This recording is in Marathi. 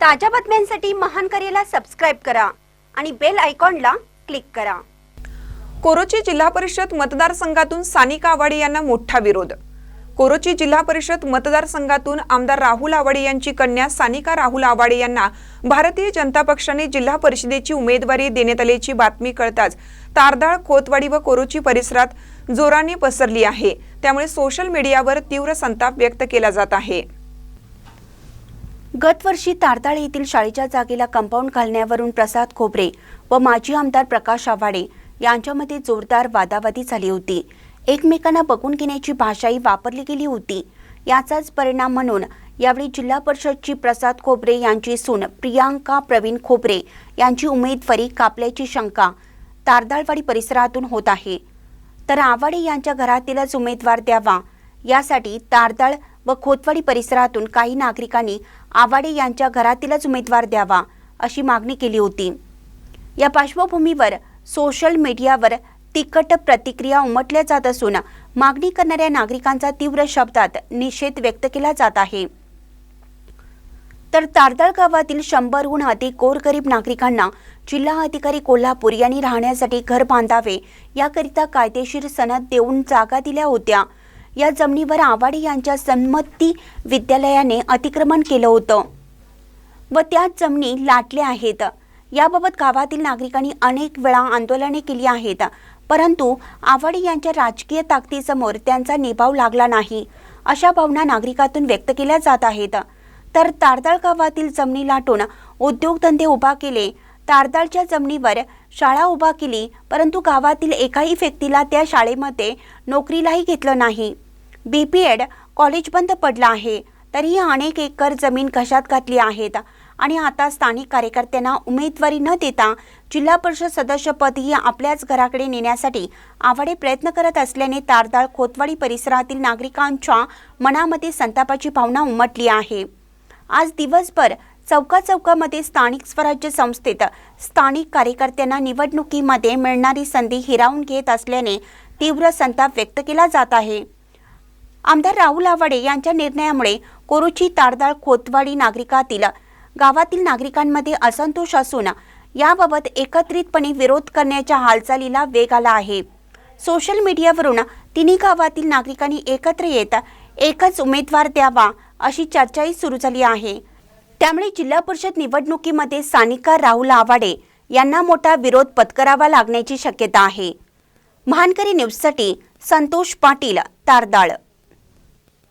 ताज्या बातम्यांसाठी महान करेला सबस्क्राईब करा आणि बेल आयकॉनला क्लिक करा. कोरोची जिल्हा परिषद मतदारसंघातून सानिका आवाडे यांना मोठा विरोध. कोरोची जिल्हा परिषद मतदारसंघातून आमदार राहुल आवाडे यांची कन्या सानिका राहुल आवाडे यांना भारतीय जनता पक्षाने जिल्हा परिषदेची उमेदवारी देण्यात आल्याची बातमी कळताच तारदाळ खोतवाडी व कोरोची परिसरात जोराने पसरली आहे. त्यामुळे सोशल मीडियावर तीव्र संताप व्यक्त केला जात आहे. गतवर्षी तारताळे येथील शाळेच्या जागेला कंपाऊंड घालण्यावरून प्रसाद खोबरे व माजी आमदार प्रकाश आवाडे यांच्यामध्ये जोरदार वादावादी झाली होती. एकमेकांना बघून घेण्याची भाषाही वापरली गेली होती. याचाच परिणाम म्हणून यावेळी जिल्हा परिषदची प्रसाद खोबरे यांची सून प्रियांका प्रवीण खोबरे यांची उमेदवारी कापल्याची शंका तारदाळवाडी परिसरातून होत आहे. तर आवाडे यांच्या घरातीलच उमेदवार द्यावा यासाठी तारदाळ व खोतवाडी परिसरातून काही नागरिकांनी आवाडे यांच्या घरातीलच उमेदवार द्यावा अशी मागणी केली होती. या पार्श्वभूमीवर सोशल मीडियावर तिखट प्रतिक्रिया उमटल्या जात असून मागणी करणाऱ्या नागरिकांचा तीव्र शब्दात निषेध व्यक्त केला जात आहे. तर तारदाळ गावातील शंभरहून अधिक गोरगरीब नागरिकांना जिल्हा अधिकारी कोल्हापूर यांनी राहण्यासाठी घर बांधावे याकरिता कायदेशीर सनद देऊन जागा दिल्या होत्या. या जमिनीवर आवाडे यांच्या संमती विद्यालयाने अतिक्रमण केलं होतं. व त्याच जमिनी लाटल्या आहेत. याबाबत गावातील नागरिकांनी अनेक वेळा आंदोलने केली आहेत. परंतु आवाडे यांच्या राजकीय ताकदीसमोर त्यांचा निभाव लागला नाही. अशा भावना नागरिकातून व्यक्त केल्या जात आहेत. तर तारदाळ गावातील जमिनी लाटून उद्योगधंदे उभा केले तारदाळच्या जमिनीवर शाळा उभा केली परंतु गावातील एकाही व्यक्तीला त्या शाळेमध्ये नोकरीलाही घेतलं नाही. बी पी एड कॉलेज बंद पडलं आहे. तरीही अनेक एकर जमीन घशात घातली आहेत आणि आता स्थानिक कार्यकर्त्यांना उमेदवारी न देता जिल्हा परिषद सदस्यपदही आपल्याच घराकडे नेण्यासाठी आवाडे प्रयत्न करत असल्याने तारदाळ खोतवाडी परिसरातील नागरिकांच्या मनामध्ये संतापाची भावना उमटली आहे. आज दिवसभर चौका चौकामध्ये स्थानिक स्वराज्य संस्थेत स्थानिक कार्यकर्त्यांना निवडणुकीमध्ये मिळणारी संधी हिरावून घेत असल्याने तीव्र संताप व्यक्त केला जात आहे. आमदार राहुल आवाडे यांच्या निर्णयामुळे कोरुची तारदाळ खोतवाडी नागरिकातील गावातील नागरिकांमध्ये असंतोष असून याबाबत एकत्रितपणे विरोध करण्याच्या हालचालीला वेग आला आहे. सोशल मीडियावरून तिन्ही गावातील नागरिकांनी एकत्र येत एकच उमेदवार द्यावा अशी चर्चाही सुरू झाली आहे. त्यामुळे जिल्हा परिषद निवडणुकीमध्ये सानिका राहुल आवाडे यांना मोठा विरोध पत्करावा लागण्याची शक्यता आहे. महानकरी न्यूजसाठी संतोष पाटील तारदाळ.